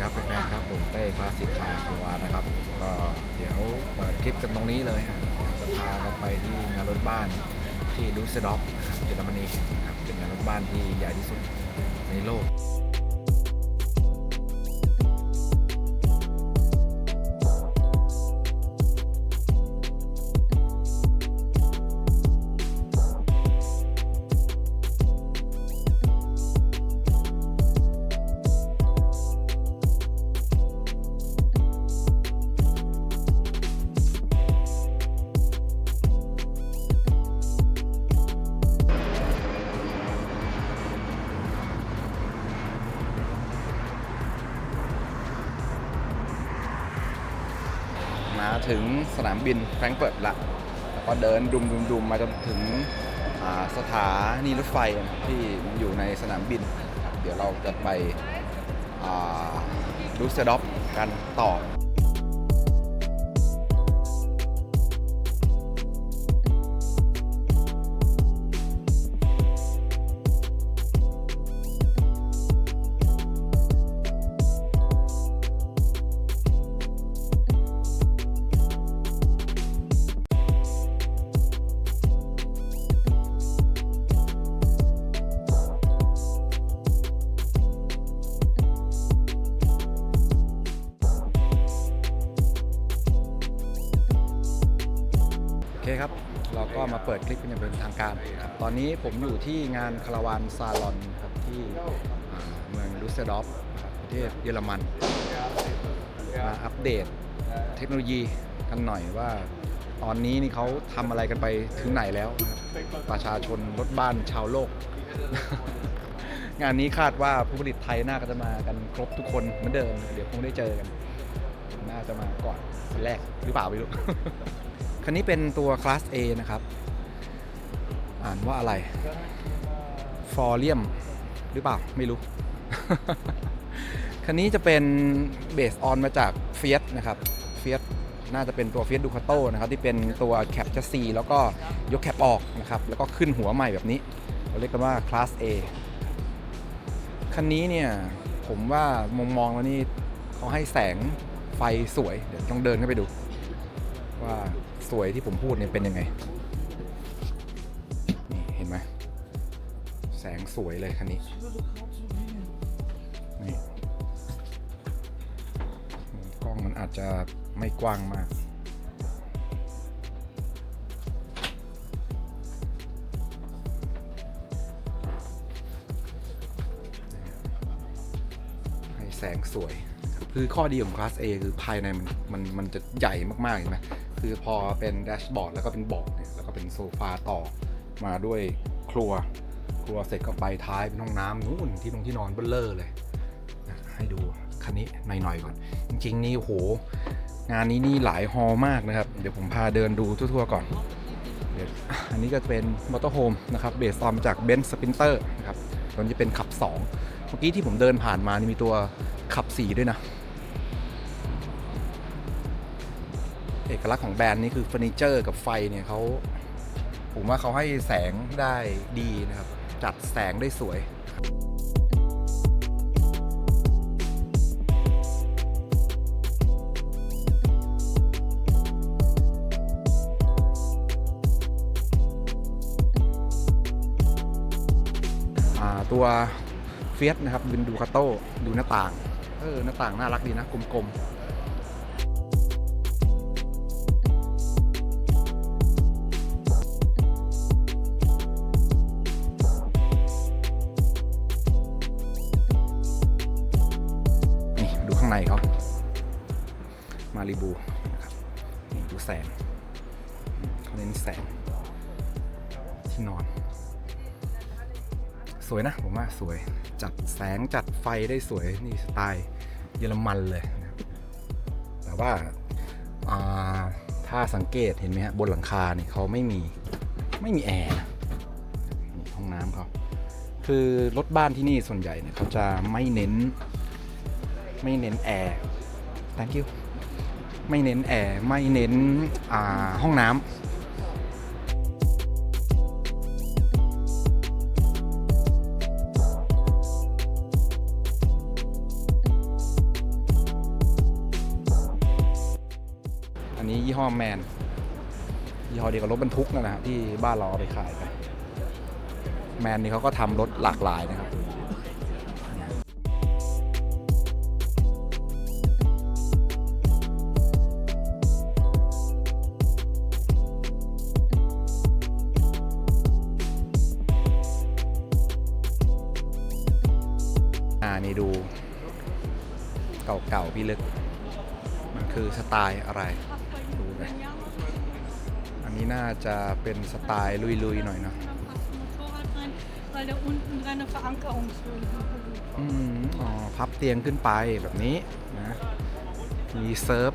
ครับแฟนๆครับผมเต้คลาสสิกคาร์ตัวนะครับ ก็เดี๋ยวเปิดคลิปกันตรงนี้เลยฮะจะพาเราไปที่งานรถบ้านที่ดูสเซดอกนะครับเยอรมนีนะครับเป็นงานรถบ้านที่ใหญ่ที่สุดในโลก ถึงสนามบินแฟรงก์เฟิร์ตละแล้วก็เดินดุมดุมดุมมาจนถึงสถานีรถไฟที่อยู่ในสนามบิน เดี๋ยวเราจะไปดูสเซดอฟกันต่อ ปิดคลิปกันอย่างเป็นทางการครับตอนนี้ผมอยู่ที่งานคาราวานซาลอนครับที่เมืองดุสเซดอฟครับประเทศเยอรมันมาอัปเดตเทคโนโลยีกันหน่อยว่า ตอนนี้นี่เขาทำอะไรกันไปถึงไหนแล้วประชาชนรถบ้านชาวโลก งานนี้คาดว่าผู้ผลิตไทยน่าจะมากันครบทุกคนเหมือนเดิม เดี๋ยวคงได้เจอกัน น่าจะมาก่อนคนแรกหรือเปล่าไม่รู้คันนี้เป็นตัวคลาส A นะครับ อ่านว่าอะไร ฟอร์เรียมหรือเปล่า ไม่รู้ คันนี้จะเป็นเบสออนมาจากเฟียสนะครับเฟียสน่าจะเป็นตัวเฟียสดูคาโตนะครับที่เป็นตัวแคปจะซีแล้วก็ยกแคปออกนะครับแล้วก็ขึ้นหัวใหม่แบบนี้ เราเรียกกันว่าคลาส A คันนี้เนี่ยผมว่ามองมองๆแล้วนี่เขาให้แสงไฟสวย เดี๋ยวต้องเดินเข้าไปดู ว่าสวยที่ผมพูดเนี่ยเป็นยังไง สวยเลยคันนี้นี่กล้องมันอาจจะไม่กว้างมากให้แสงสวย คือข้อดีของคลาส A คือภายในมันมันมันจะใหญ่มากๆเห็นไหมคือพอเป็นแดชบอร์ดแล้วก็เป็นเบาะเนี่ยแล้วก็เป็นโซฟาต่อมาด้วยครัว ครัวเสร็จก็ไปท้ายเป็นห้องน้ำนู่นที่ตรงที่นอนเบลเลอร์เลยให้ดูคันนี้หน่อยๆก่อน จริงๆนี่โห งานนี้นี่หลายฮอล์มากนะครับ เดี๋ยวผมพาเดินดูทั่วๆก่อนอันนี้ก็จะเป็นมอเตอร์โฮมนะครับเบสซอมจากเบนซ์สปินเตอร์นะครับตัวนี้เป็นขับ 2 เมื่อกี้ที่ผมเดินผ่านมานี่มีตัวขับ 4 ด้วยนะ เอกลักษณ์ของแบรนด์นี้คือเฟอร์นิเจอร์กับไฟเนี่ยเขาผมว่าเขาให้แสงได้ดีนะครับ จัดแสงได้สวยตัวเฟียสนะครับเป็นดูคาโต้ดูหน้าต่าง เออหน้าต่างน่ารักดีนะกลมๆ เน้นแสงที่นอน สวยนะผมว่าสวยจัดแสงจัดไฟได้สวยนี่สไตล์เยอรมันเลยนะแต่ว่าาถ้าสังเกตเห็นไหมฮะบนหลังคาเนี่ยเขาไม่มีไม่มีแอร์นะนี่ห้องน้ำเขาคือรถบ้านที่นี่ส่วนใหญ่เนี่ยเขาจะไม่เน้นไม่เน้นแอร์ thank you ไม่เน้นแอร์ ไม่เน้นห้องน้ำ ห้อแมนยี่ห้อเดียวกับรถบรรทุกนั่นแหละครับที่บ้านเราเอาไปขายกันแมนนี่เขาก็ทำรถหลากหลายนะครับอ่านี่ดูเก่าๆพี่ลึก มันคือสไตล์อะไร นนี้น่าจะเป็นสไตล์ลุยๆหน่อยเนาะ weil da unten dran eine Verankerungshöhle อืมอ๋อพับเตียงขึ้นไปแบบนี้นะ มีเซิร์ฟ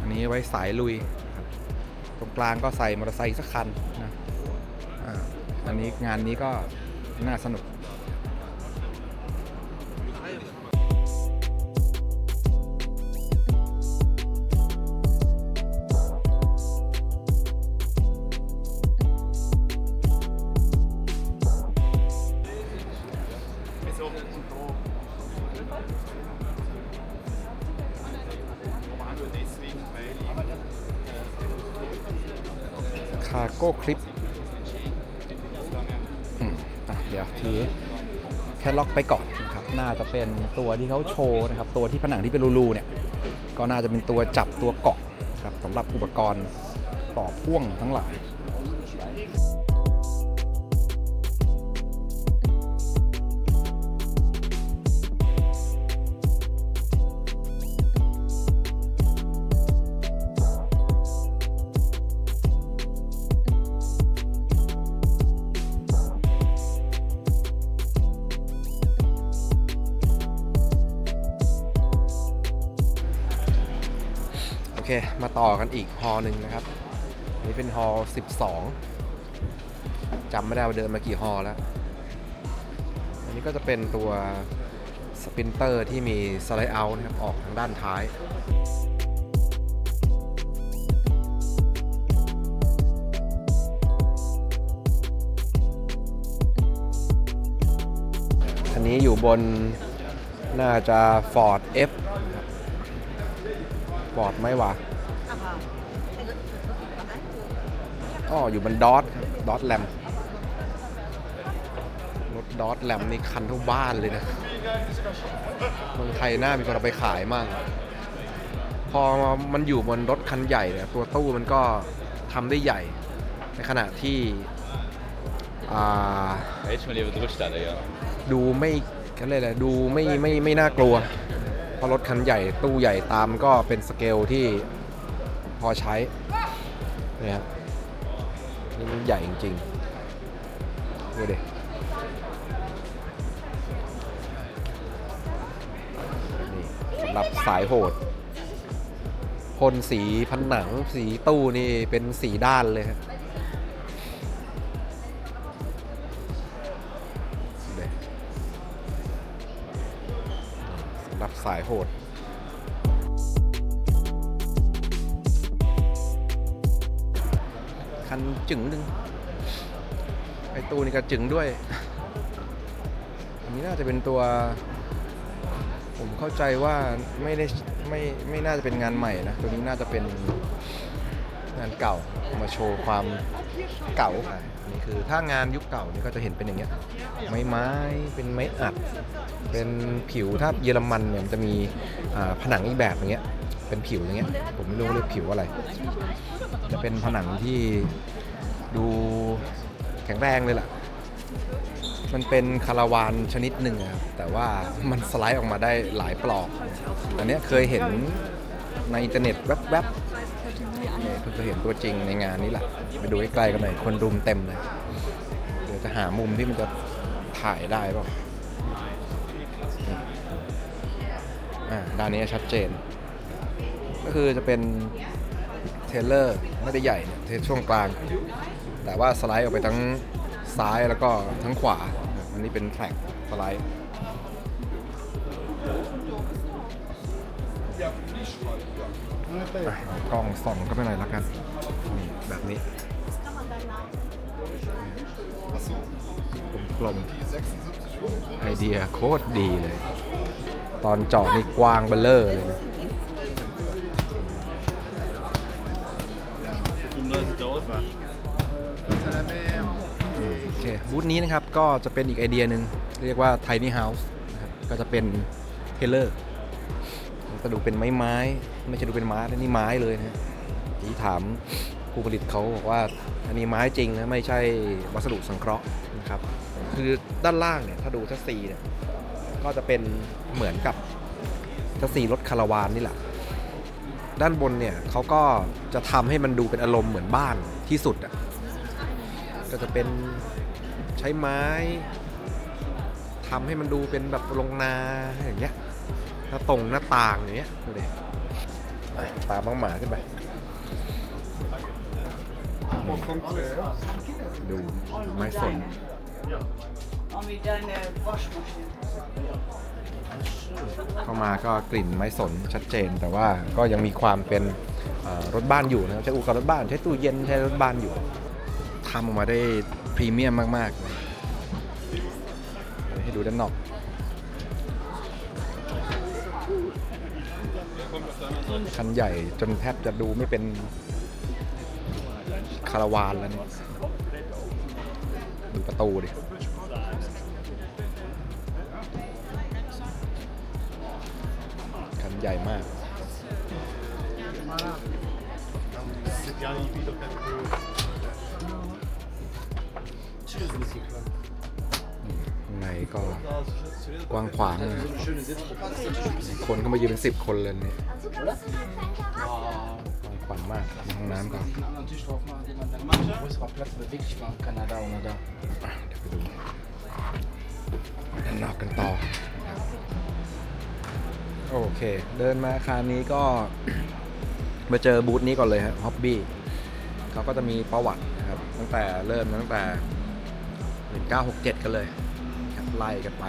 อันนี้ไว้สายลุย ตรงกลางก็ใส่มอเตอร์ไซค์สักคันนะ อ่า อันนี้งานนี้ก็น่าสนุก โก้คลิปอืมเดี๋ยวทีแค่ล็อกไปก่อนนะครับน่าจะเป็นตัวที่เขาโชว์นะครับ ตัวที่ผนังที่เป็นรูๆเนี่ย ก็น่าจะเป็นตัวจับตัวเกาะนะครับสำหรับอุปกรณ์ต่อพ่วงทั้งหลาย มาต่อกันอีกฮอหนึ่งนะครับนนี้เป็นฮอ12จำไม่ได้ว่าเดินมากี่ฮอแล้ว อันนี้ก็จะเป็นตัวสปินเตอร์ที่มีสไลด์เอาท์นะครับออกทางด้านท้ายอันนี้อยู่บนน่าจะ Ford F บอร์ดไหมวะอ๋ออยู่บนดอทดอทแลมรถดอทแลมนี่คันเท่าบ้านเลยนะเมืองไทยน่ามีคนเอาไปขายมากพอมันอยู่บนรถคันใหญ่เนี่ยตัวตู้มันก็ทำได้ใหญ่ ในขณะที่อ่า Hättest du mir lieber draufstellen, ja. ดูไม่กันเลยแหละดูไม่ไม่ไม่น่ากลัวเพ ราะรถคันใหญ่ตู้ใหญ่ตามก็เป็นสเกลที่พอใช้นี่ยครับนี่มันใหญ่จริงๆดูดินี่สำหรับสายโหดพ่นสีผนังสีตู้นี่เป็นสีด้านเลยครับ สายโหดคันจึงหนึ่งไอตู้นี่ก็จึงด้วย อันนี้น่าจะเป็นตัว ผมเข้าใจว่าไม่ได้ไม่ไม่น่าจะเป็นงานใหม่นะ ตัวนี้น่าจะเป็น งานเก่ามาโชว์ความเก่านนี่คือถ้างานยุคเก่านี่ก็จะเห็นเป็นอย่างเงี้ยไม้ไม้เป็นไม้อัด เป็นผิวถ้าเยอรมันเนี่ยมันจะมีผนังอีกแบบอย่างเงี้ยเป็นผิวอย่างเงี้ยผมไม่รู้เรียกผิวอะไร จะเป็นผนังที่ดูแข็งแรงเลยล่ะมันเป็นคาราวานชนิดหนึ่งอะครับแต่ว่ามันสไลด์ออกมาได้หลายปลอก อันนี้เคยเห็นในอินเทอร์เน็ตแวบๆ เนี่ยเห็นตัวจริงในงานนี้แหละไปดูใกล้ๆกันหน่อยคนรุมเต็มเลย เดี๋ยวจะหามุมที่มันจะถ่ายได้ป่าอ่าด้านนี้ชัดเจน ก็คือจะเป็นเทรลเลอร์ไม่ได้ใหญ่เนี่ยเทช่วงกลาง แต่ว่าสไลด์ออกไปทั้งซ้ายแล้วก็ทั้งขวา อันนี้เป็นแทร็กสไลด์ อะเอากล้องส่องก็ไม่ไรแล้วกันนี่แบบนี้กลมๆไอเดียโคตรดีเลย ตอนเจาะนี่กว้างเบลเลอร์เลยนะ โอเคบูธนี้นะครับ ก็จะเป็นอีกไอเดียหนึ่งเรียกว่า tiny house นะครับก็จะเป็นเทเลอร์ ก็ดูเป็นไม้ไม้ไม่ใช่ดูเป็นไม้นะนี่ไม้เลยนะที่ถามผู้ผลิตเขาบอกว่าอันนี้ไม้จริงนะไม่ใช่วัสดุสังเคราะห์นะครับ คือด้านล่างเนี่ยถ้าดูชัสซีเนี่ยก็จะเป็นเหมือนกับชัสซีรถคาราวานนี่แหละ ด้านบนเนี่ยเขาก็จะทำให้มันดูเป็นอารมณ์เหมือนบ้านที่สุดอะก็จะเป็นใช้ไม้ทำให้มันดูเป็นแบบลงนาอย่างเงี้ย หน้าตรงหน้าต่างอย่างเงี้ยดูดิไปตามน้องหมาขึ้นไป ดูไม้สน On lui donne euh, wash-machine. เข้ามาก็กลิ่นไม้สนชัดเจน แต่ว่าก็ยังมีความเป็นเอ่อรถบ้านอยู่นะครับใช้อุปกรณ์รถบ้านใช้ตู้เย็นใช้รถบ้านอยู่ทำออกมาได้พรีเมียมมากๆเลยเดี๋ยวให้ดูด้านนอก คันใหญ่จนแทบจะดูไม่เป็นคาราวานแล้วเนี่ยดูประตูดิคันใหญ่มาก C'est bien ในก็กว้างขวางเลยคนเข้ามายืนเป็นสิบคนเลยเนี่ยกว้างขวางมากห้องน้ำก่อนเดี๋ยวไปดูด้านนอกกันต่อ โอเค เดินมาอาคารนี้ก็มาเจอบูธนี้ก่อนเลยฮะฮ็อบบี้เขาก็จะมีประวัตินะครับ ตั้งแต่เริ่มตั้งแต่ 1967 กันเลย ไล่กันไป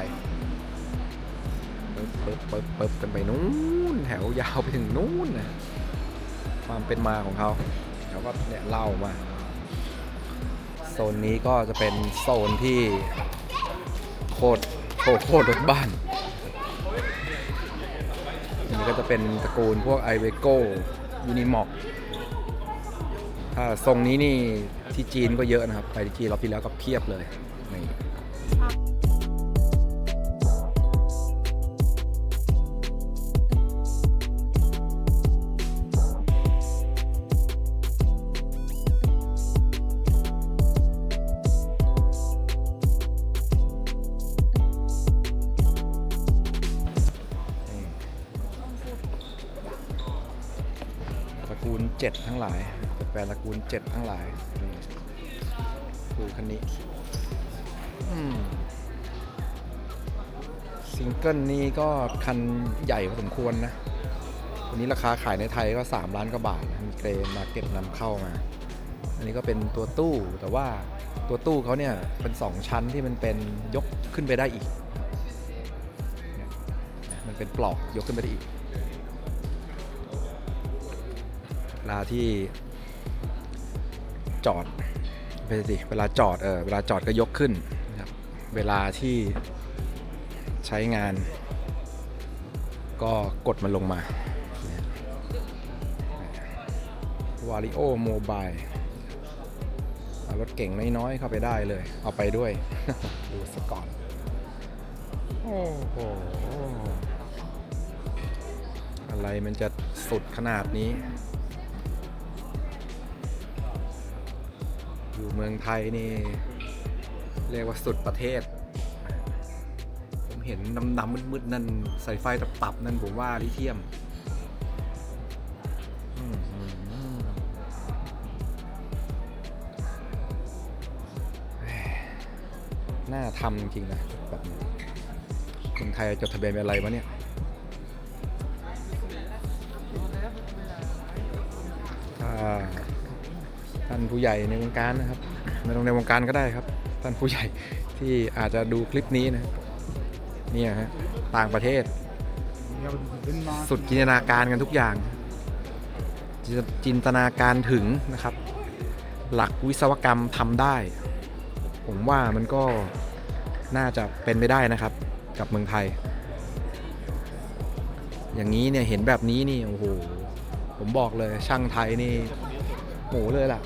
เปึ๊บปึ๊บปึ๊บปึ๊บกันไปนู้นแถวยาวไปถึงนู้นนะความเป็นมาของเขาเขาก็เนี่ยเล่ามา โซนนี้ก็จะเป็นโซนที่โคตรโคตรโคตรรถบ้านอันนี้ก็จะเป็นตระกูลพวกไอเวโก้ยูนิมอกถ้าทรงนี้นี่ที่จีนก็เยอะนะครับ ไปที่จีนเรอบที่แล้วก็เพียบเลยนี่ กูลเจ็ดทั้งหลายแฟนตระกูลเจ็ดทั้งหลายนี่ดูคันนี้ซิงเกิลนี้ก็คันใหญ่พอสมควรนะวันนี้ราคาขายในไทยก็ 3 ล้านกว่าบาทมีเกรมาเก็ตนำเข้ามา อันนี้ก็เป็นตัวตู้แต่ว่าตัวตู้เขาเนี่ยเป็น 2 ชั้นที่มันเป็นยกขึ้นไปได้อีก มันเป็นปลอกยกขึ้นไปได้อีก เวลาที่จอดไปสิเวลาจอดเออเวลาจอดก็ยกขึ้นนะครับเวลาที่ใช้งาน ก็กดมันลงมาวาริโอโมบายรถเก่งน้อยๆเข้าไปได้เลย เอาไปด้วย ดูสก่อนโอ้โหอะไรมันจะสุดขนาดนี้ อยู่เมืองไทยนี่ เรียกว่าสุดประเทศ ผมเห็นดำๆมืดๆนั่นสายไฟตับๆนั่นผมว่าลิเทียมหน่าทำจริงนะแบบคนไทยจดทะเบียนเป็นอะไรวะเนี่ย ผู้ใหญ่ในวงการนะครับไม่ต้องในวงการก็ได้ครับ ท่านผู้ใหญ่ที่อาจจะดูคลิปนี้นะเนี่ยฮะต่างประเทศ สุดจินตนาการกันทุกอย่างจินจินตนาการถึงนะครับ หลักวิศวกรรมทำได้ ผมว่ามันก็น่าจะเป็นไปได้นะครับ กับเมืองไทย อย่างนี้เนี่ยเห็นแบบนี้นี่โอ้โหผมบอกเลยช่างไทยนี่โหเลยล่ะ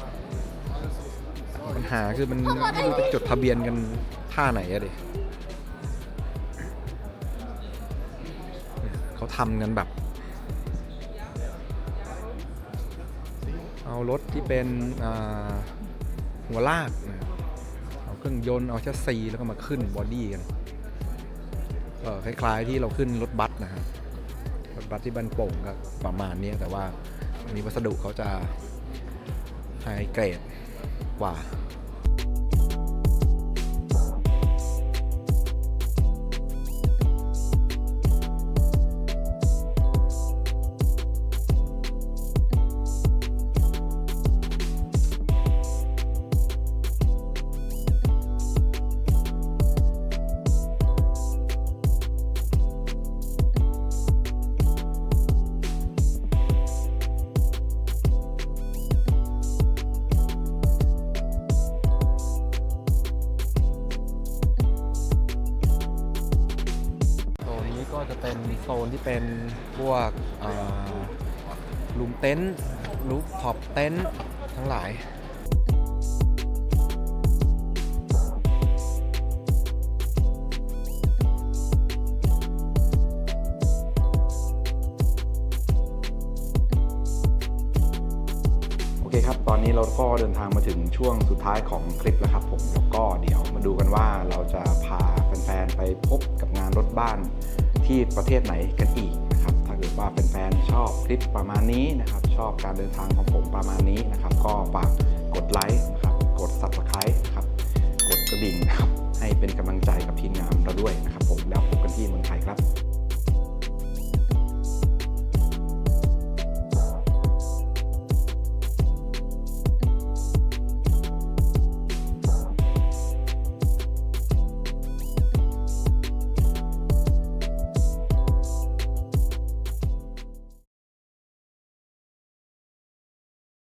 หาคือมันไม่รู้จะจดทะเบียนกันท่าไหนอะดิเขาทำกันแบบ เอารถที่เป็นหัวลาก เอาเครื่องยนต์ เอาแชสซีแล้วก็มาขึ้นบอดี้กันคล้ายๆที่เราขึ้นรถบัสนะฮะรถบัสที่บันโป่งก็ประมาณนี้แต่ว่าอันนี้วัสดุเขาจะไฮเกรดกว่า นที่เป็นพวกลุมเต็นท์ลูฟท็อปเต็นท์ทั้งหลายโอเคครับ ตอนนี้เราก็เดินทางมาถึงช่วงสุดท้ายของคลิปแล้วครับผมแล้วก็เดี๋ยวมาดูกันว่าเราจะพาแฟนๆ ไปพบกับงานรถบ้าน ที่ประเทศไหนกันอีกนะครับถ้าเกิดว่าแฟนๆชอบคลิปประมาณนี้นะครับ ชอบการเดินทางของผมประมาณนี้นะครับ ก็ฝากกดไลค์นะครับกด subscribe นะครับกดกระดิ่งนะครับให้เป็นกำลังใจกับทีมงานเราด้วยนะครับผมแล้วพบกันที่เมืองไทยครับ